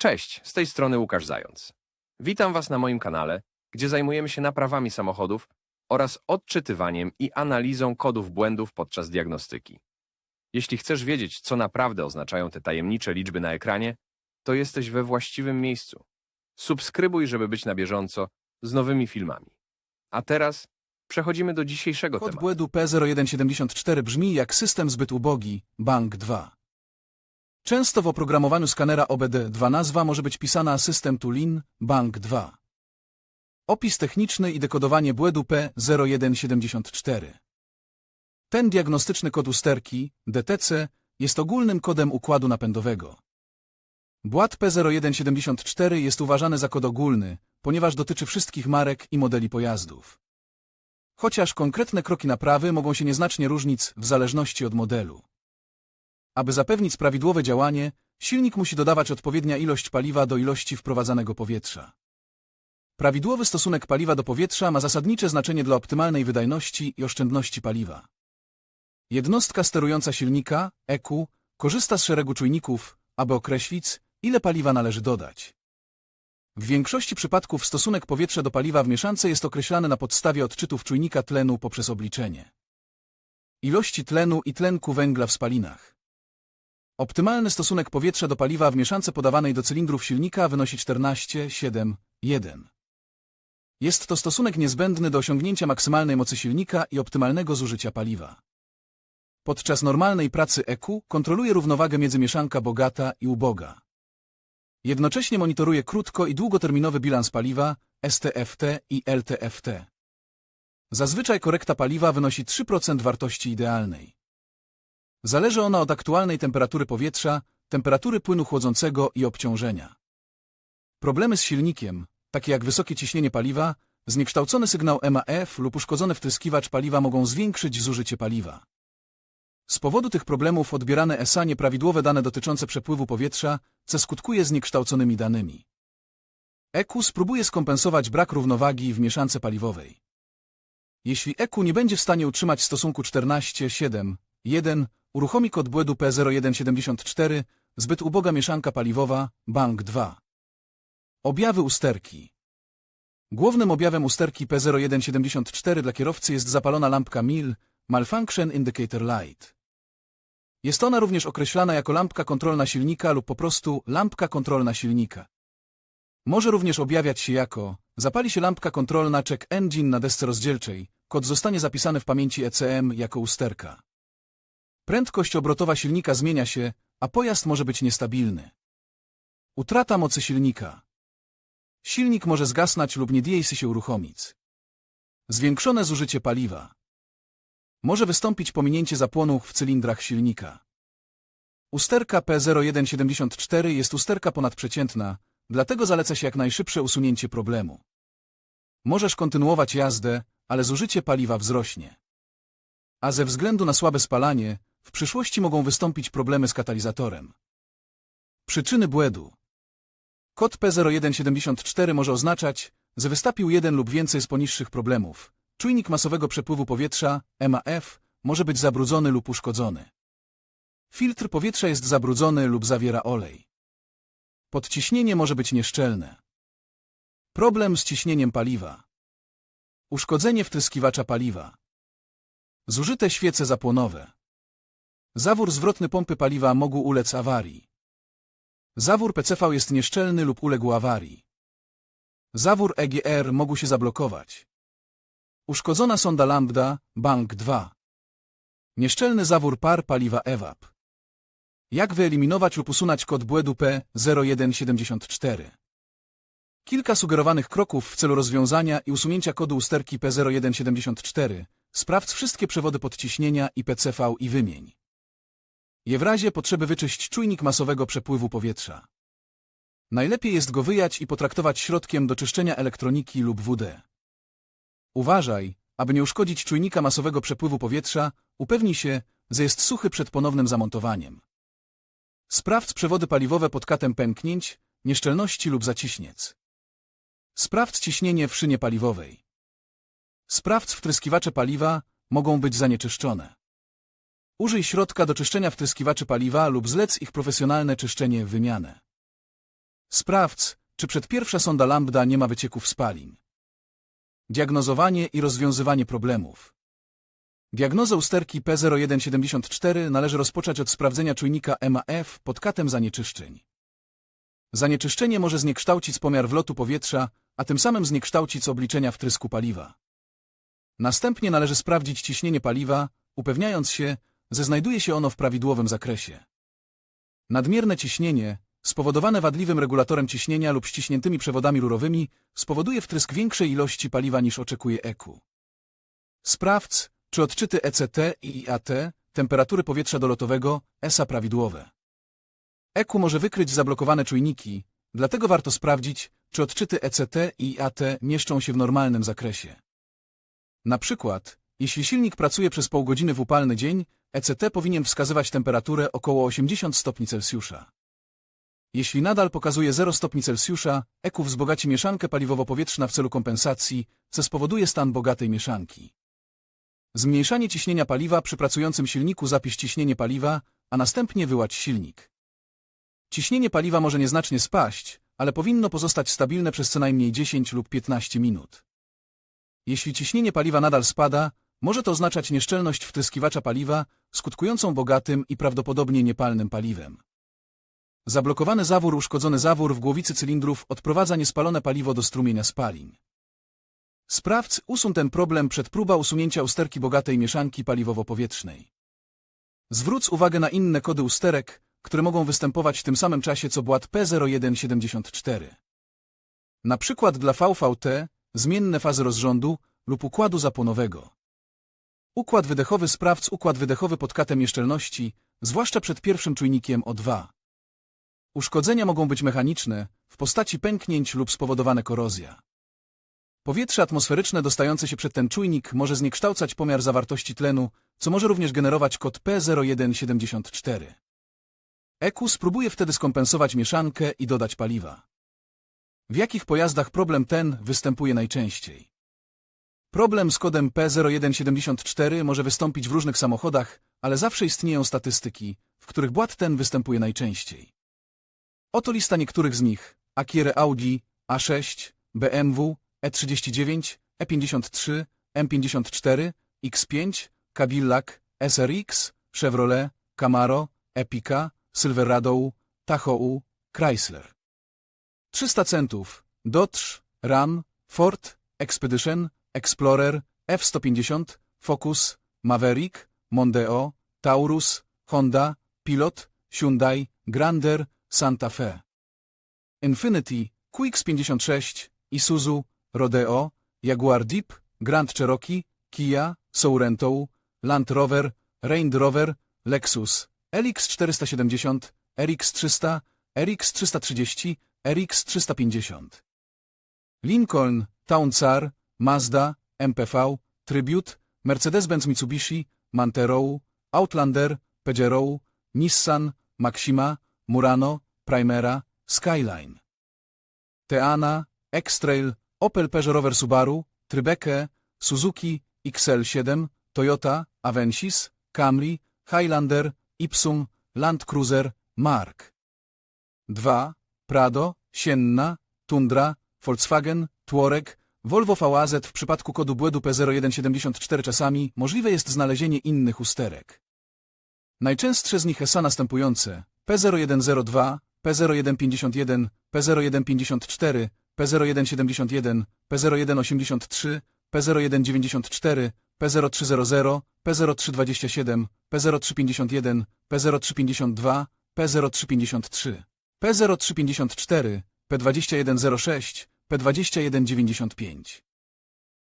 Cześć, z tej strony Łukasz Zając. Witam Was na moim kanale, gdzie zajmujemy się naprawami samochodów oraz odczytywaniem i analizą kodów błędów podczas diagnostyki. Jeśli chcesz wiedzieć, co naprawdę oznaczają te tajemnicze liczby na ekranie, to jesteś we właściwym miejscu. Subskrybuj, żeby być na bieżąco z nowymi filmami. A teraz przechodzimy do dzisiejszego Kod tematu. błędu P0174 brzmi jak system zbyt ubogi, bank 2. Często w oprogramowaniu skanera OBD2 nazwa może być pisana System to Lean, bank 2. Opis techniczny i dekodowanie błędu P0174. Ten diagnostyczny kod usterki, DTC, jest ogólnym kodem układu napędowego. Błąd P0174 jest uważany za kod ogólny, ponieważ dotyczy wszystkich marek i modeli pojazdów. Chociaż konkretne kroki naprawy mogą się nieznacznie różnić w zależności od modelu. Aby zapewnić prawidłowe działanie, silnik musi dodawać odpowiednia ilość paliwa do ilości wprowadzanego powietrza. Prawidłowy stosunek paliwa do powietrza ma zasadnicze znaczenie dla optymalnej wydajności i oszczędności paliwa. Jednostka sterująca silnika, EQ, korzysta z szeregu czujników, aby określić, ile paliwa należy dodać. W większości przypadków stosunek powietrza do paliwa w mieszance jest określany na podstawie odczytów czujnika tlenu poprzez obliczenie ilości tlenu i tlenku węgla w spalinach. Optymalny stosunek powietrza do paliwa w mieszance podawanej do cylindrów silnika wynosi 14, 7, 1. Jest to stosunek niezbędny do osiągnięcia maksymalnej mocy silnika i optymalnego zużycia paliwa. Podczas normalnej pracy EQ kontroluje równowagę między mieszanka bogata i uboga. Jednocześnie monitoruje krótko- i długoterminowy bilans paliwa, STFT i LTFT. Zazwyczaj korekta paliwa wynosi 3% wartości idealnej. Zależy ona od aktualnej temperatury powietrza, temperatury płynu chłodzącego i obciążenia. Problemy z silnikiem, takie jak wysokie ciśnienie paliwa, zniekształcony sygnał MAF lub uszkodzony wtryskiwacz paliwa mogą zwiększyć zużycie paliwa. Z powodu tych problemów odbierane ESA nieprawidłowe dane dotyczące przepływu powietrza, co skutkuje zniekształconymi danymi. EQ spróbuje skompensować brak równowagi w mieszance paliwowej. Jeśli EQ nie będzie w stanie utrzymać stosunku 14,7,1, uruchomi kod błędu P0174, zbyt uboga mieszanka paliwowa, bank 2. Objawy usterki Głównym objawem usterki P0174 dla kierowcy jest zapalona lampka MIL, Malfunction Indicator Light. Jest ona również określana jako lampka kontrolna silnika lub po prostu lampka kontrolna silnika. Może również objawiać się jako zapali się lampka kontrolna check engine na desce rozdzielczej, kod zostanie zapisany w pamięci ECM jako usterka. Prędkość obrotowa silnika zmienia się, a pojazd może być niestabilny. Utrata mocy silnika. Silnik może zgasnąć lub nie dzieje się uruchomić. Zwiększone zużycie paliwa. Może wystąpić pominięcie zapłonów w cylindrach silnika. Usterka P0174 jest usterka ponadprzeciętna, dlatego zaleca się jak najszybsze usunięcie problemu. Możesz kontynuować jazdę, ale zużycie paliwa wzrośnie. A ze względu na słabe spalanie, w przyszłości mogą wystąpić problemy z katalizatorem. Przyczyny błędu Kod P0174 może oznaczać, że wystąpił jeden lub więcej z poniższych problemów. Czujnik masowego przepływu powietrza, MAF, może być zabrudzony lub uszkodzony. Filtr powietrza jest zabrudzony lub zawiera olej. Podciśnienie może być nieszczelne. Problem z ciśnieniem paliwa. Uszkodzenie wtryskiwacza paliwa. Zużyte świece zapłonowe. Zawór zwrotny pompy paliwa mógł ulec awarii. Zawór PCV jest nieszczelny lub uległ awarii. Zawór EGR mógł się zablokować. Uszkodzona sonda lambda, bank 2. Nieszczelny zawór par paliwa EWAP. Jak wyeliminować lub usunąć kod błędu P0174? Kilka sugerowanych kroków w celu rozwiązania i usunięcia kodu usterki P0174. Sprawdź wszystkie przewody podciśnienia i PCV i wymień. Je w razie potrzeby wyczyść czujnik masowego przepływu powietrza. Najlepiej jest go wyjać i potraktować środkiem do czyszczenia elektroniki lub WD. Uważaj, aby nie uszkodzić czujnika masowego przepływu powietrza, upewnij się, że jest suchy przed ponownym zamontowaniem. Sprawdź przewody paliwowe pod katem pęknięć, nieszczelności lub zaciśniec. Sprawdź ciśnienie w szynie paliwowej. Sprawdź wtryskiwacze paliwa, mogą być zanieczyszczone. Użyj środka do czyszczenia wtryskiwaczy paliwa lub zlec ich profesjonalne czyszczenie wymianę. Sprawdź, czy przed pierwsza sonda lambda nie ma wycieków spalin. Diagnozowanie i rozwiązywanie problemów. Diagnozę usterki P0174 należy rozpocząć od sprawdzenia czujnika MAF pod katem zanieczyszczeń. Zanieczyszczenie może zniekształcić pomiar wlotu powietrza, a tym samym zniekształcić obliczenia wtrysku paliwa. Następnie należy sprawdzić ciśnienie paliwa, upewniając się, że znajduje się ono w prawidłowym zakresie. Nadmierne ciśnienie, spowodowane wadliwym regulatorem ciśnienia lub ściśniętymi przewodami rurowymi, spowoduje wtrysk większej ilości paliwa niż oczekuje EQ. Sprawdź, czy odczyty ECT i IAT, temperatury powietrza dolotowego, ESA prawidłowe. EQ może wykryć zablokowane czujniki, dlatego warto sprawdzić, czy odczyty ECT i IAT mieszczą się w normalnym zakresie. Na przykład, jeśli silnik pracuje przez pół godziny w upalny dzień, ECT powinien wskazywać temperaturę około 80 stopni Celsjusza. Jeśli nadal pokazuje 0 stopni Celsjusza, EQ wzbogaci mieszankę paliwowo-powietrzna w celu kompensacji, co spowoduje stan bogatej mieszanki. Zmniejszanie ciśnienia paliwa przy pracującym silniku zapisz ciśnienie paliwa, a następnie wyłać silnik. Ciśnienie paliwa może nieznacznie spaść, ale powinno pozostać stabilne przez co najmniej 10 lub 15 minut. Jeśli ciśnienie paliwa nadal spada, może to oznaczać nieszczelność wtryskiwacza paliwa, skutkującą bogatym i prawdopodobnie niepalnym paliwem. Zablokowany zawór, uszkodzony zawór w głowicy cylindrów odprowadza niespalone paliwo do strumienia spalin. Sprawdź, usuń ten problem przed próba usunięcia usterki bogatej mieszanki paliwowo-powietrznej. Zwróć uwagę na inne kody usterek, które mogą występować w tym samym czasie co błat P0174. Na przykład dla VVT, zmienne fazy rozrządu lub układu zapłonowego. Układ wydechowy sprawdź układ wydechowy pod katem nieszczelności, zwłaszcza przed pierwszym czujnikiem O2. Uszkodzenia mogą być mechaniczne, w postaci pęknięć lub spowodowane korozja. Powietrze atmosferyczne dostające się przed ten czujnik może zniekształcać pomiar zawartości tlenu, co może również generować kod P0174. EQ spróbuje wtedy skompensować mieszankę i dodać paliwa. W jakich pojazdach problem ten występuje najczęściej? Problem z kodem P0174 może wystąpić w różnych samochodach, ale zawsze istnieją statystyki, w których błąd ten występuje najczęściej. Oto lista niektórych z nich. Akiery Audi, A6, BMW, E39, E53, M54, X5, Cadillac, SRX, Chevrolet, Camaro, Epica, Silverado, Tahoe, Chrysler. 300 centów Dodge, Ram, Ford, Expedition, Explorer, F-150, Focus, Maverick, Mondeo, Taurus, Honda, Pilot, Hyundai, Grander, Santa Fe. Infiniti, QX56, Isuzu, Rodeo, Jaguar Jeep, Grand Cherokee, Kia, Sorento, Land Rover, Range Rover, Lexus, LX470, RX300, RX330, RX350. Lincoln, Town Car, Mazda, MPV, Tribute, Mercedes-Benz Mitsubishi, Manterou, Outlander, Peugeot, Nissan, Maxima, Murano, Primera, Skyline. Teana, X-Trail, Opel Peugeot Rover Subaru, Tribeca, Suzuki, XL7, Toyota, Avensis, Camry, Highlander, Ipsum, Land Cruiser, Mark. 2. Prado, Sienna, Tundra, Volkswagen, Touareg, Volvo VAZ w przypadku kodu błędu P0174 czasami możliwe jest znalezienie innych usterek. Najczęstsze z nich są następujące P0102, P0151, P0154, P0171, P0183, P0194, P0300, P0327, P0351, P0352, P0353, P0354, P2106, P2195.